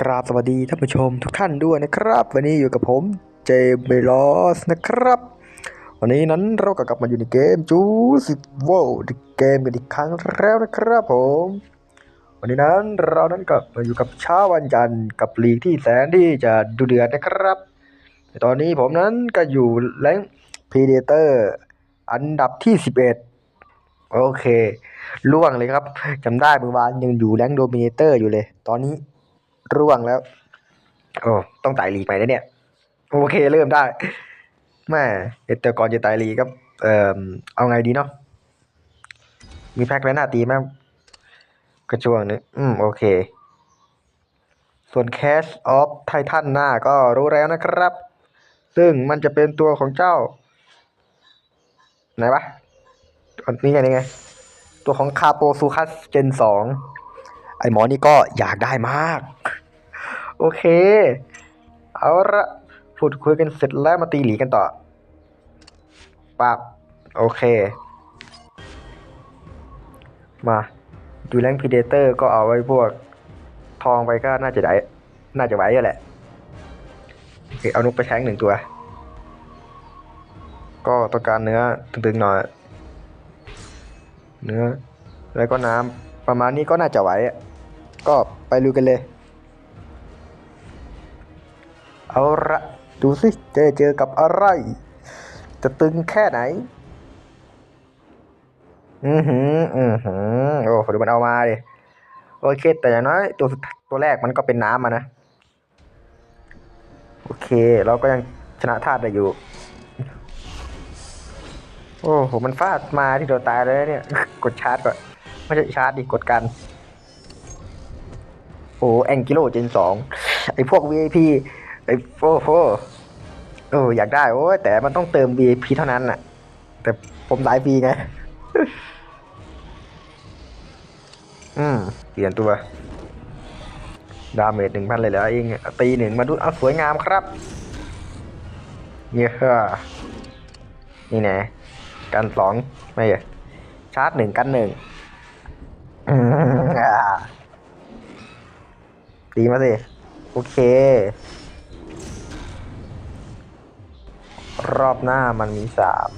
กราบสวัสดีท่านผู้ชมทุกท่านด้วยนะครับ วันนี้อยู่กับผมเจมเบลอสนะครับ วันนี้นั้นเราก็กลับมาอยู่ในเกมจูสิบโวเกมกันอีกครั้งแล้วนะครับผม วันนี้นั้นเรานั้นกลับมาอยู่กับเช้าวันจันทร์กับลีกที่แสนที่จะดูเดือดนะครับแต่ตอนนี้ผมนั้นก็อยู่แรงพีเดเตอร์อันดับที่สิบเอ็ด โอเคล่วงเลยครับจำได้เมื่อวานยังอยู่แรงโดมิเนเตอร์อยู่เลย ตอนนี้ร่วงแล้วโอ้ต้องไต่ลีกไปแล้วเนี่ย โอเคเริ่มได้แม่แต่ก่อนจะไต่ลีกครับเอ่อเอาไงดีเนาะมีแพ็คและหน้าตีไหมกระช่วงนี้อืมโอเค ส่วน Cash of Titan หน้าก็รู้แล้วนะครับ ซึ่งมันจะเป็นตัวของเจ้า ไหนวะ อันนี้ไงนี่ไง ตัวของคาโปซูคัสเจนสองไอหมอนี่ก็อยากได้มาก โอเค เอาละพูดคุยกันเสร็จแล้วมาตีหลีกันต่อปับโอเค มาดูแรงพีเดเตอร์ก็เอาไว้พวก ทองไปก็น่าจะได้ น่าจะไหวอยู่แหละเอานุกไปแทงหนึ่งตัว ก็ต้องการเนื้อตึงๆหน่อย เนื้อ แล้วก็น้ำประมาณนี้ก็น่าจะไหวอะก็ไปลุยกันเลย เอาละดูสิจะเจอกับอะไร จะตึงแค่ไหน อือหือ อือหือ โอ้ดูมันเอามาดิโอเค แต่อย่างน้อยตัวตัวแรกมันก็เป็นน้ำมานะ โอเค เราก็ยังชนะธาตุได้อยู่ โอ้โห มันฟาดมาที่ตัวตายเลยเนี่ย กดชาร์จก่อน ไม่ใช่ชาร์จดิ กดกัน โอ้แองกิโลเจนสองไอพวก VIP ไอโฟโฟเอออยากได้ โอ้แต่มันต้องเติม VIP เท่านั้นน่ะ แต่ผมสายฟรีไง อืม เปลี่ยนตัว ดาเมจหนึ่งพันเลยเหรอเอง ตีหนึ่งมาดู เอาสวยงามครับ เย้นี่แน่ กันสองไม่เหรอชาร์จหนึ่งกันหนึ่งตีมาสิ โอเค รอบหน้ามันมีสาม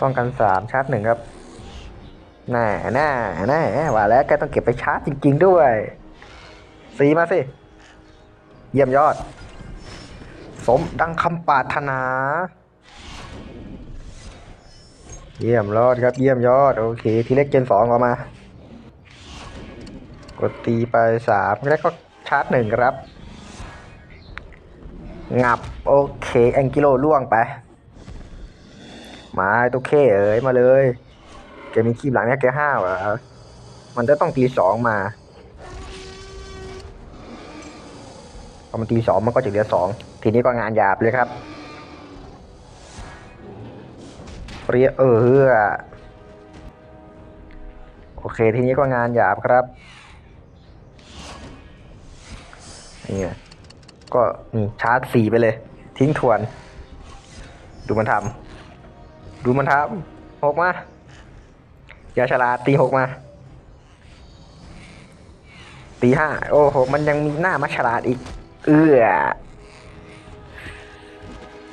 ต้องกันสามชาร์จหนึ่งครับแน่แน่แน่ว่าแล้วแกต้องเก็บไปชาร์จจริง ๆ ด้วยสีมาสิ เยี่ยมยอด สมดังคำปรารถนา เยี่ยมยอดครับ เยี่ยมยอด โอเค ทีเล็กเจนสองออกมา กดตีไปสามแล้วก็ชาร์จหนึ่งครับ งับ โอเคแองกิโลล่วงไป มาตัวเคเอ๋ยมาเลยแกมีคีบหลังเนี่ยแกห้าวเหรอมันจะต้องตีสองมาพอมันตีสองมันก็จะเหลือสองทีนี้ก็งานหยาบเลยครับ เรียเออเฮือโอเคทีนี้ก็งานหยาบครับนี่ก็นี่ชาร์จสี่ไปเลย ทิ้งทวน ดูมันทำดูมันทำหกมาอย่าฉลาดตีหกมาตีห้าโอ้โห มันยังมีหน้ามาฉลาดอีก เอื้อ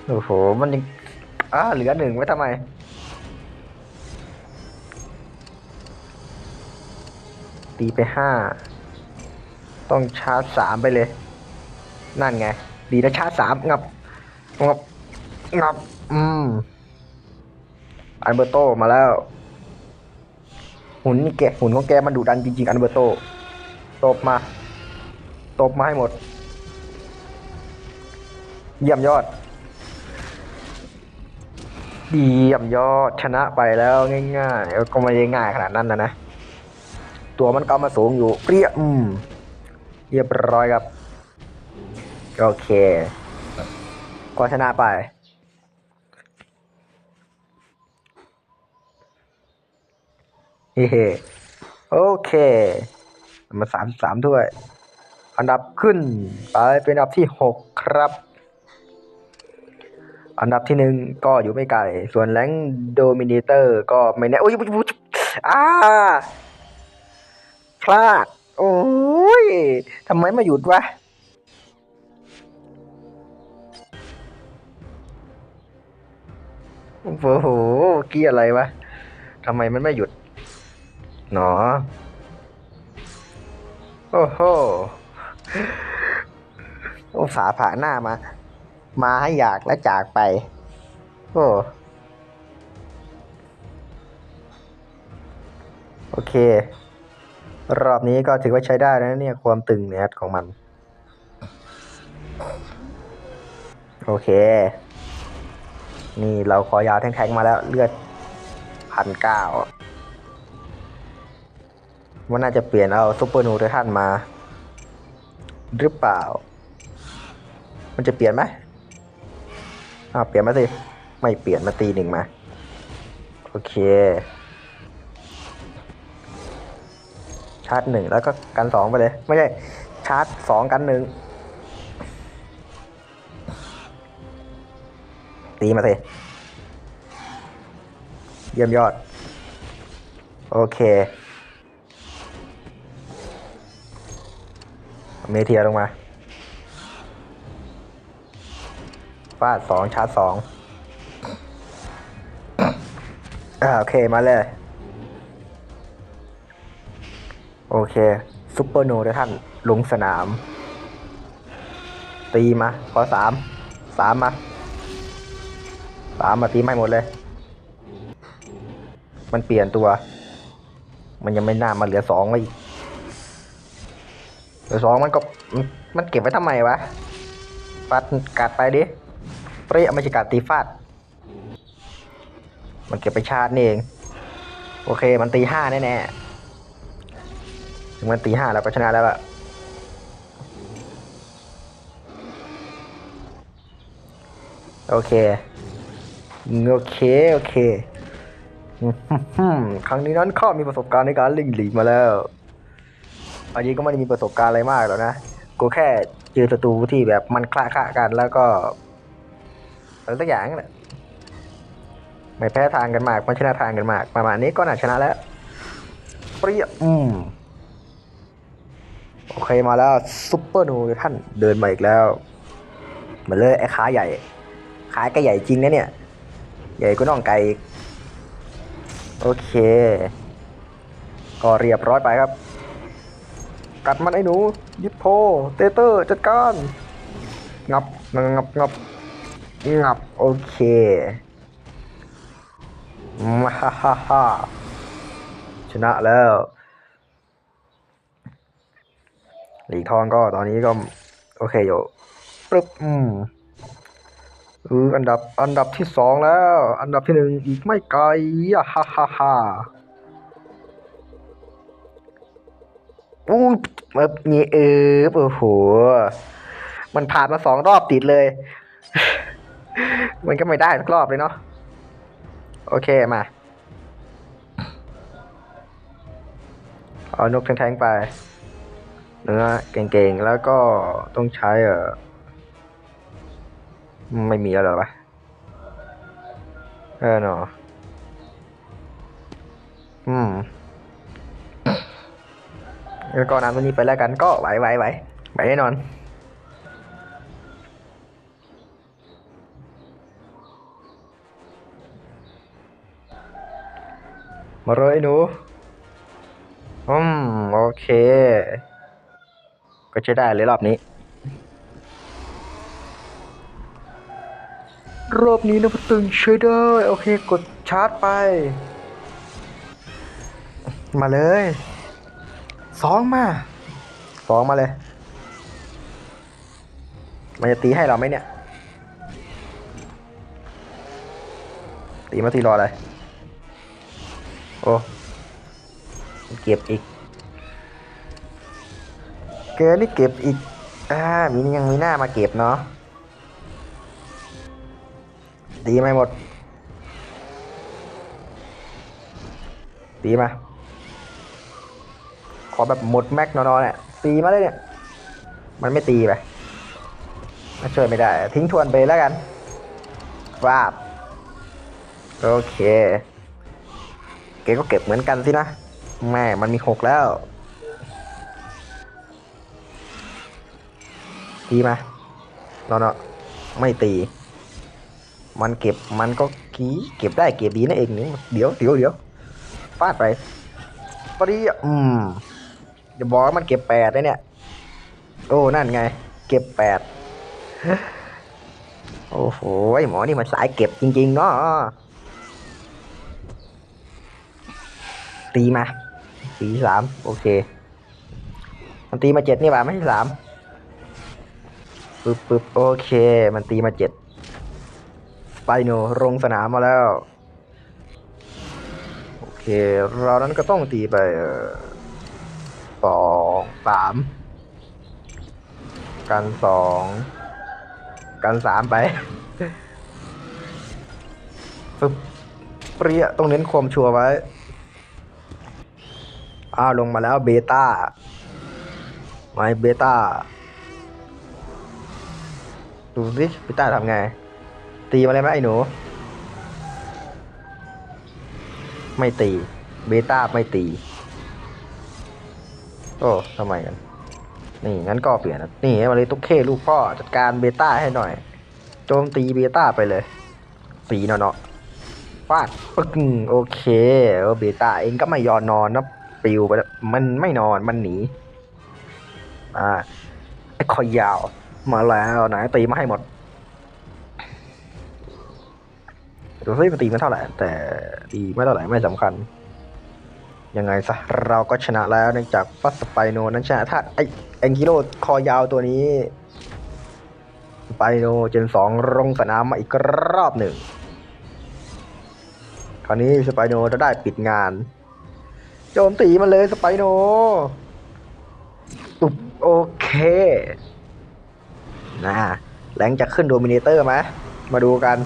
โอ้โห มันยังอ้าเหลือหนึ่งไว้ทำไม ตีไปห้า ต้องชาร์จสามไปเลย นั่นไง ดีนะชาร์จสามงับ งับ งับ อืม อันเบอร์โตมาแล้ว หุ่นนี่แกหุ่นของแกมันดุดันจริง ๆ อันเบอร์โต ตบมา ตบมาให้หมด เยี่ยมยอดเยี่ยมยอดชนะไปแล้วง่ายๆก็ไม่ได้ง่ายขนาดนั้นนะนะ ตัวมันก็มาสูงอยู่เปรี้ยอืมเรียบร้อยครับ โอเค ก็ชนะไปเฮ้โอเค มาสามสามถ้วย อันดับขึ้น ไปเป็นอันดับที่หกครับ อันดับที่หนึ่งก็อยู่ไม่ไกล ส่วนแรงโดมิเนเตอร์ก็ไม่แน่ โอ้ยอุ๊ยอุ๊ยอ่า พลาด โอ้ยทำไมไม่หยุดวะโอ้โหเกี้อะไรวะทำไมมันไม่หยุดหนอ โอ้โหอุตสาผ่าหน้ามา มาให้อยากและจากไป โอ้โอเค รอบนี้ก็ถือว่าใช้ได้นะเนี่ยความตึงเนี่ยของมัน โอเค นี่เราขอยาวแทงๆมาแล้วเลือดพันเก้าว่าน่าจะเปลี่ยนเอาซุปเปอร์นูเททันมา หรือเปล่า มันจะเปลี่ยนไหมอ้าวเปลี่ยนมาสิ ไม่เปลี่ยนมาตีหนึ่งมา โอเค ชาร์จหนึ่งแล้วก็กันสองไปเลย ไม่ใช่ชาร์จสองกันหนึ่งตีมาสิเยี่ยมยอด โอเค เมเทียลงมาฟาดสองชาร์จสองอ่าโอเคมาเลย โอเคซุปเปอร์โนเดท่านลงสนาม ตีมาขอสามสามมาสามมาตีไม่หมดเลย มันเปลี่ยนตัว มันยังไม่น่ามาเหลือสองมาอีกเหลือสองมันก็มันเก็บไว้ทำไมวะปัดกัดไปดิเปรี้ยไม่ใช่กัดตีฟาด มันเก็บไปชาร์จนี่เอง โอเคมันตีห้าแน่ๆ มันตีห้าเราก็ชนะแล้วอะโอเค โอเค โอเค ครั้งนี้นั้นข้ามีประสบการณ์ในการลิงหลีมาแล้ว อันนี้ก็ไม่ได้มีประสบการณ์อะไรมากหรอกนะ กูแค่เจอศัตรูที่แบบมันคละคละกันแล้วก็อะไรสักอย่างนั่นแหละไม่แพ้ทางกันมากไมันชนะทางกันมาก ประมาณนี้ก็น่าชนะแล้วเปรี้ยอืม เคมาแล้วซุปเปอร์นูท่านเดินมาอีกแล้วเหมาเลยไอ้ขาใหญ่ขาแกใหญ่จริงนะเนี่ย ใหญ่ก็น้องไก่โอเค ก็เรียบร้อยไปครับ กัดมันไอ้หนู ยิปโพเตเตอร์จัดการงับงับงับงับโอเคมาฮ่าฮ่าชนะแล้ว หลีกทองก็ตอนนี้ก็โอเคอยู่ปึ๊บอืมเอออันดับอันดับที่สองแล้ว อันดับที่หนึ่งอีกไม่ไกลอะฮ่าฮ่าฮ่าอู้แบบนี้เออโอ้โหมันผ่านมาสองรอบติดเลย มันก็ไม่ได้รอบเลยเนาะโอเคมา เอานกแทงๆไป เนื้อเก่งๆ แล้วก็ต้องใช้เออไม่มีแล้วหรอวะเออเนาะอืมแล้วก็นำตัวนี้ไปแล้วกันก็ไหวไหวไหวไหวแน่นอน มาเลยไอ้หนูอืม โอเค ก็ใช้ได้เลยรอบนี้ รอบนี้นะพตึงใช้ได้ โอเคกดชาร์จไป มาเลยสองมาสองมาเลย มันจะตีให้เราไหมเนี่ย ตีมาตีรออะไร โอ้ เก็บอีก เกนี่เก็บอีก อ่า มียังมีหน้ามาเก็บเนาะตีไม่หมด ตีมา ขอแบบหมดแม็กนอนๆเนี่ยตีมาเลยเนี่ย มันไม่ตีไปมันช่วยไม่ได้ ทิ้งทวนไปแล้วกันฟาบโอเค เกก็เก็บเหมือนกันสินะ แม่ มันมีหกแล้ว ตีมาเราเนาะไม่ตี มันเก็บมันก็กีเก็บได้เก็บดีนะเองนี่เดี๋ยวเดี๋ยวเดี๋ยวฟาดไปปรีอืมจะบอกว่ามันเก็บแปดเลยเนี่ย โอ้นั่นไง เก็บแปดโอ้โหหมอนี่มันสายเก็บจริงๆเนาะตีมาตีสามโอเค มันตีมาเจ็ดนี่หว่าไม่ใช่สาม ปึ๊บปึ๊บโอเค มันตีมาเจ็ดสไปโนลงสนามมาแล้ว โอเค เรานั้นก็ต้องตีไปสองสามกันสองกันสามไปปึ๊บเปรี้ยต้องเน้นความชัวร์ไว้ อ้าวลงมาแล้วเบต้าไม่เบต้า ดูสิเบต้าทำไง ตีมาเลยไหมไอ้หนู ไม่ตี เบต้าไม่ตี โอ้ทำไมกัน นี่งั้นก็เปลี่ยนนี่มาเลยตุ๊กเคลูกพ่อจัดการเบต้าให้หน่อย โจมตีเบต้าไปเลยสีเนาะเนาะฟาดปึ้งโอเคเอเบต้าเองก็ไม่ยอมนอนนะปิวไปแล้วมันไม่นอนมันหนี อ่าไอ้คอยยาว มาแล้วไหนตีมาให้หมดดูซิมันตีมันเท่าไหร่ แต่ตีไม่เท่าไหร่ไม่สำคัญ ยังไงซะ เราก็ชนะแล้วเนื่องจากฟัสสไปโนนั้นชนะถ้าไอแองกิโลคอยาวตัวนี้สไปโนเจนสองลงสนามมาอีกรอบหนึ่ง คราวนี้สไปโนจะได้ปิดงาน โจมตีมันเลยสไปโนอุ๊บโอเค นะแหลงจะขึ้นโดมิเนเตอร์ไหมมาดูกัน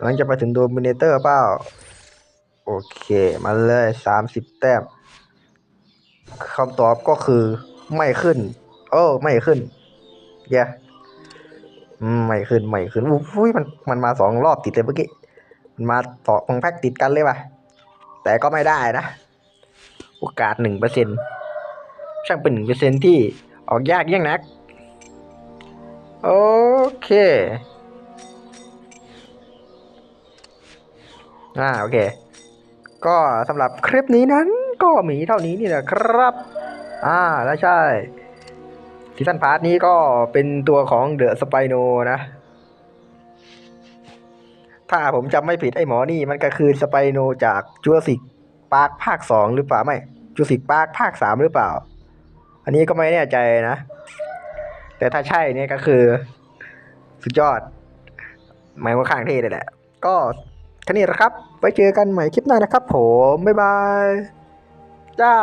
หลังจะไปถึงโดมิเนเตอร์เปล่า โอเค มาเลยสามสิบแต้มคำตอบก็คือไม่ขึ้น โอ้ ไม่ขึ้นเย้อืมไม่ขึ้น ไม่ขึ้นอุ้ยมันมันมาสองรอบติดเลยเมื่อกี้มันมาสองแพ็กติดกันเลยว่ะ แต่ก็ไม่ได้นะ โอกาสหนึ่งเปอร์เซ็น ช่างเป็นหนึ่งเปอร์เซ็นที่ออกยากยิ่งนัก โอเคอ่าโอเค ก็สำหรับคลิปนี้นั้นก็มีเท่านี้นี่แหละครับ อ่าแล้วใช่ซีซันพาร์ทนี้ก็เป็นตัวของเดอะสไปโนนะ ถ้าผมจำไม่ผิดไอ้หมอนี่มันก็คือสไปโนจากจูราสิกปาร์คภาคสองหรือเปล่าไม่จูราสิกปาร์คภาคสามหรือเปล่า อันนี้ก็ไม่แน่ใจนะ แต่ถ้าใช่เนี่ยก็คือ สุดยอด หมายว่าข้างเท่เลยแหละ ก็แค่นี้แหละครับ ไว้เจอกันใหม่คลิปหน้านะครับผม บ๊ายบาย จ้า